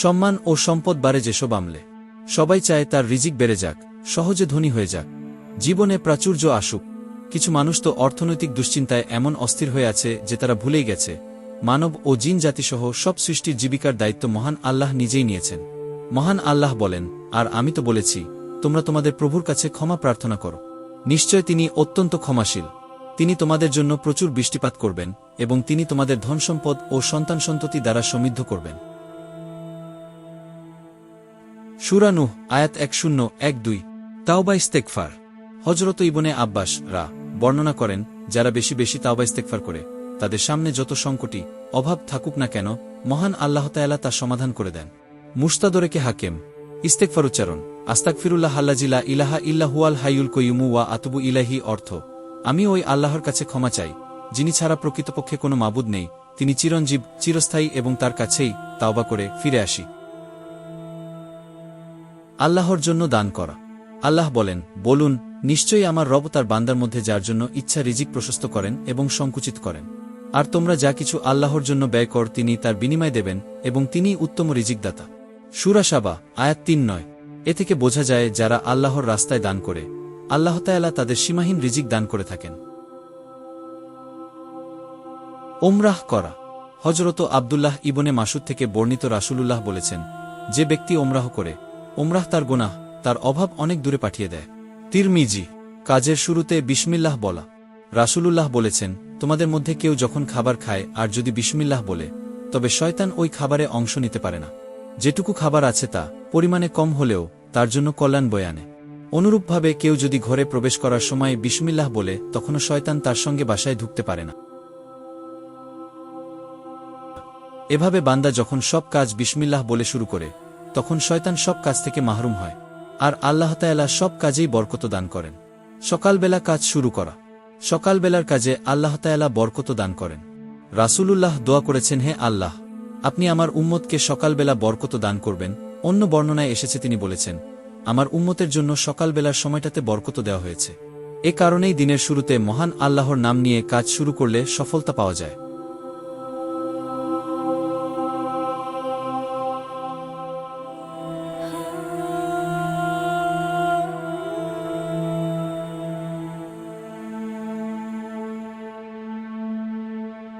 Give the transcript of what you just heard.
সম্মান ও সম্পদ বাড়ে যেসব আমলে। সবাই চায় তার রিজিক বেড়ে যাক, সহজে ধনী হয়ে যাক। জীবনে প্রাচুর্য আসুক। কিছু মানুষ তো অর্থনৈতিক দুশ্চিন্তায় এমন অস্থির হয়ে আছে যে তারা ভুলেই গেছে। মানব ও জিন জাতিসহ সব সৃষ্টির জীবিকার দায়িত্ব মহান আল্লাহ নিজেই নিয়েছেন। মহান আল্লাহ বলেন, আর আমি তো বলেছি, তোমরা তোমাদের প্রভুর কাছে ক্ষমা প্রার্থনা করো। নিশ্চয় তিনি অত্যন্ত ক্ষমাশীল। তিনি তোমাদের জন্য প্রচুর বৃষ্টিপাত করবেন এবং তিনি তোমাদের ধনসম্পদ ও সন্তান সন্ততি দ্বারা সমৃদ্ধ করবেন। সুরানুহ আয়াত এক শূন্য এক দুই তাওবা ইস্তেকফার হজরত ইবনে আব্বাস রা বর্ণনা করেন, যারা বেশি বেশি তাওবা ইস্তেকফার করে, তাদের সামনে যত সংকটই অভাব থাকুক না কেন, মহান আল্লাহ তায়ালা তা সমাধান করে দেন। মুস্তাদরেকে হাকেম ইস্তেকফার উচ্চারণ আস্তাক ফিরুল্লাহ আল্লাজিলা ইলাহা ইল্লাহুয়াল হাইউল কয়ুমু ওয়া আতুবু ইলাহি অর্থ, আমি ওই আল্লাহর কাছে ক্ষমা চাই, যিনি ছাড়া প্রকৃতপক্ষে কোনো মাবুদ নেই, তিনি চিরঞ্জীব, চিরস্থায়ী এবং তার কাছেই তাওবা করে ফিরে আসি। আল্লাহর জন্য দান করা। আল্লাহ বলেন, বলুন, নিশ্চয়ই আমার রব তার বান্দার মধ্যে যার জন্য ইচ্ছা রিজিক প্রশস্ত করেন এবং সংকুচিত করেন। আর তোমরা যা কিছু আল্লাহর জন্য ব্যয় কর, তিনি তার বিনিময় দেবেন এবং তিনি উত্তম রিজিকদাতা। সুরাসাবা আয়াত তিন নয়। এ থেকে বোঝা যায়, যারা আল্লাহর রাস্তায় দান করে, আল্লাহ তায়ালা তাদের সীমাহীন রিজিক দান করে থাকেন। ওমরাহ করা। হজরত আবদুল্লাহ ইবনে মাসুদ থেকে বর্ণিত রাসূলুল্লাহ বলেছেন, যে ব্যক্তি ওমরাহ করে ওমরাহ তার গোনাহ, তার অভাব অনেক দূরে পাঠিয়ে দেয়। তিরমিজি, কাজের শুরুতে বিসমিল্লাহ বলা। রাসূলুল্লাহ বলেছেন, তোমাদের মধ্যে কেউ যখন খাবার খায় আর যদি বিসমিল্লাহ বলে, তবে শয়তান ওই খাবারে অংশ নিতে পারে না। যেটুকু খাবার আছে তা, পরিমাণে কম হলেও তার জন্য কল্যাণ বয়ে আনে। অনুরূপভাবে কেউ যদি ঘরে প্রবেশ করার সময় বিসমিল্লাহ বলে, তখনও শয়তান তার সঙ্গে বাসায় ঢুকতে পারে না। এভাবে বান্দা যখন সব কাজ বিসমিল্লাহ বলে শুরু করে তখন শয়তান সব কাজ থেকে মাহরুম হয়, আর আল্লাহ তায়ালা সব কাজেই বরকত দান করেন। সকালবেলা কাজ শুরু করা। সকালবেলার কাজে আল্লাহ তায়ালা বরকত দান করেন। রাসূলুল্লাহ দোয়া করেছেন, হে আল্লাহ, আপনি আমার উম্মতকে সকালবেলা বরকত দান করবেন। অন্য বর্ণনায় এসেছে, তিনি বলেছেন, আমার উম্মতের জন্য সকালবেলার সময়টাতে বরকত দেওয়া হয়েছে। এ কারণেই দিনের শুরুতে মহান আল্লাহর নাম নিয়ে কাজ শুরু করলে সফলতা পাওয়া যায়।